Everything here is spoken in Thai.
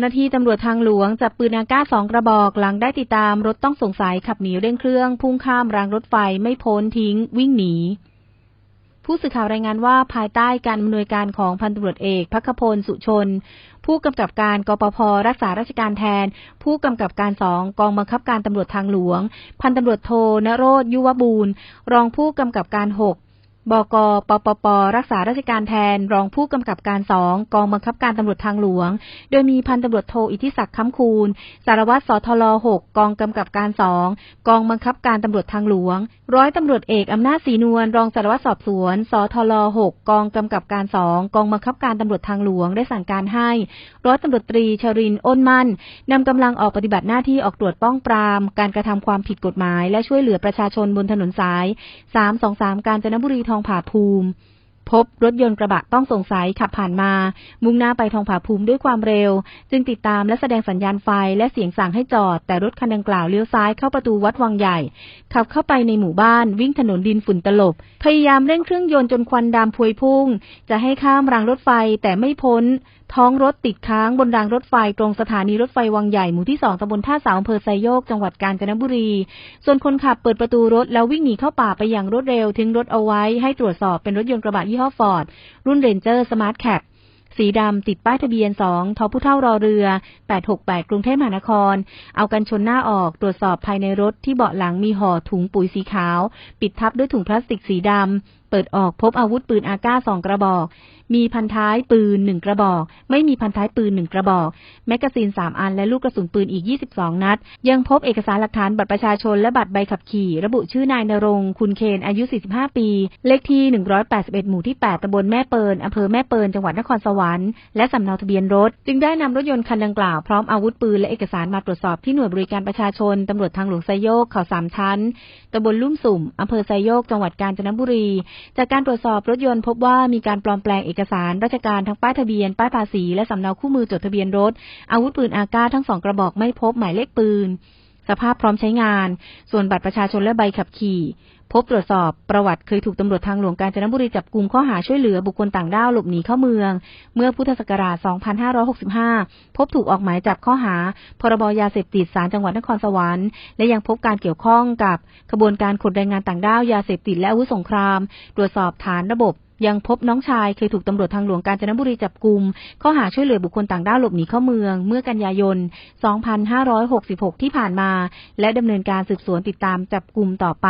าหน้าที่ตำรวจทางหลวงจับปืนอากาศสองกระบอกหลังได้ติดตามรถต้องสงสัยขับหนีเร่งเครื่อง พุ่งข้ามรางรถไฟไม่พ้นทิ้ง วิ่งหนี ผู้สื่อข่าวรายงานว่าภายใต้การอำนวยการของพันตำรวจเอกพักพลสุชน ผู้กำกับการกปพรักษาราชการแทน ผู้กำกับการสองกองบังคับการตำรวจทางหลวง พันตำรวจโทนโรธยุวบูรณ์รองผู้กำกับการหก บก ปปป รักษาราชการแทน รองผู้กำกับการสองกองบังคับการตำรวจทางหลวง โดยมีพันตำรวจโทอิทธิศักดิ์ค้ำคูณ สารวัตรสทลหกกองกำกับการสองกองบังคับการตำรวจทางหลวง ร้อยตำรวจเอกอำนาจศรีนวล รองสารวัตรสอบสวน สทลหกกองกำกับการสองกองบังคับการตำรวจทางหลวง ได้สั่งการให้ ร้อยตำรวจตรีชรินอ้นมั่นนำกำลังออกปฏิบัติหน้าที่ออกตรวจป้องปราม การกระทำความผิดกฎหมาย และช่วยเหลือประชาชนบนถนนสาย 323 กาญจนบุรีทองผาภูมิ พบรถยนต์กระบะต้องสงสัยขับผ่านมา มุ่งหน้าไปทองผาภูมิด้วยความเร็ว จึงติดตามและแสดงสัญญาณไฟและเสียงสั่งให้จอด แต่รถคันดังกล่าวเลี้ยวซ้ายเข้าประตูวัดวังใหญ่ ขับเข้าไปในหมู่บ้านวิ่งถนนดินฝุ่นตลบ พยายามเร่งเครื่องยนต์จนควันดำพวยพุ่ง จะให้ข้ามรางรถไฟแต่ไม่พ้น ท้องรถติดค้างบนรางรถไฟตรงสถานีรถไฟวังใหญ่หมู่ที่สองตำบลท่าเสาอำเภอไซโยกจังหวัดกาญจนบุรี ส่วนคนขับเปิดประตูรถแล้ววิ่งหนีเข้าป่าไปอย่างรวดเร็วทิ้งรถเอาไว้ให้ตรวจสอบเป็นรถยนต์กระบะยี่ห้อฟอร์ดรุ่นเรนเจอร์สมาร์ทแคปสีดำติดป้ายทะเบียน 2 ทอผู้เท่ารอเรือ 868 กรุงเทพมหานคร เอากันชนหน้าออกตรวจสอบภายในรถที่เบาะหลังมีห่อถุงปุ๋ยสีขาว ปิดทับด้วยถุงพลาสติกสีดำ เปิดออกพบอาวุธปืนอาก้าสองกระบอก มีพันท้ายปืนหนึ่งกระบอก ไม่มีพันท้ายปืนหนึ่งกระบอก แมกกาซีนสามอันและลูกกระสุนปืนอีก 22 นัด ยังพบเอกสารหลักฐานบัตรประชาชนและบัตรใบขับขี่ ระบุชื่อนายนรงค์คุณเคนอายุ 45 ปี เลขที่ 181 หมู่ที่ 8ตำบลแม่เปิลอำเภอแม่เปิลจังหวัดนครสวรรค์และสำเนาทะเบียนรถ จึงได้นำรถยนต์คันดังกล่าวพร้อมอาวุธปืนและเอกสารมาตรวจสอบที่หน่วยบริการประชาชนตำรวจทางหลวงไซโยกเขาสามชั้นตำบลลุ่มสุ่มอำเภอไซโยกจังหวัดกาญจนบุรีจากการตรวจสอบรถยนต์พบว่ามีการปลอมแปลงเอกสารราชการทั้งป้ายทะเบียน ป้ายภาษี และสำเนาคู่มือจดทะเบียนรถ อาวุธปืนอากาทั้งสองกระบอกไม่พบหมายเลขปืน สภาพพร้อมใช้งาน ส่วนบัตรประชาชนและใบขับขี่ พบตรวจสอบประวัติเคยถูกตำรวจทางหลวงกาญจนบุรีจับกลุ่มข้อหาช่วยเหลือบุคคลต่างด้าวหลบหนีเข้าเมือง เมื่อพุทธศักราช 2565 พบถูกออกหมายจับข้อหา พรบยาเสพติดศาลจังหวัดนครสวรรค์ และยังพบการเกี่ยวข้องกับขบวนการขนแรงงานต่างด้าวยาเสพติดและอาวุธสงคราม ตรวจสอบฐานระบบ ยังพบน้องชายเคยถูกตำรวจทางหลวงกาญจนบุรีจับกลุ่มข้อหาช่วยเหลือบุคคลต่างด้าวหลบหนีเข้าเมือง เมื่อกันยายน 2566 ที่ผ่านมา และดำเนินการสืบสวนติดตามจับกลุ่มต่อไป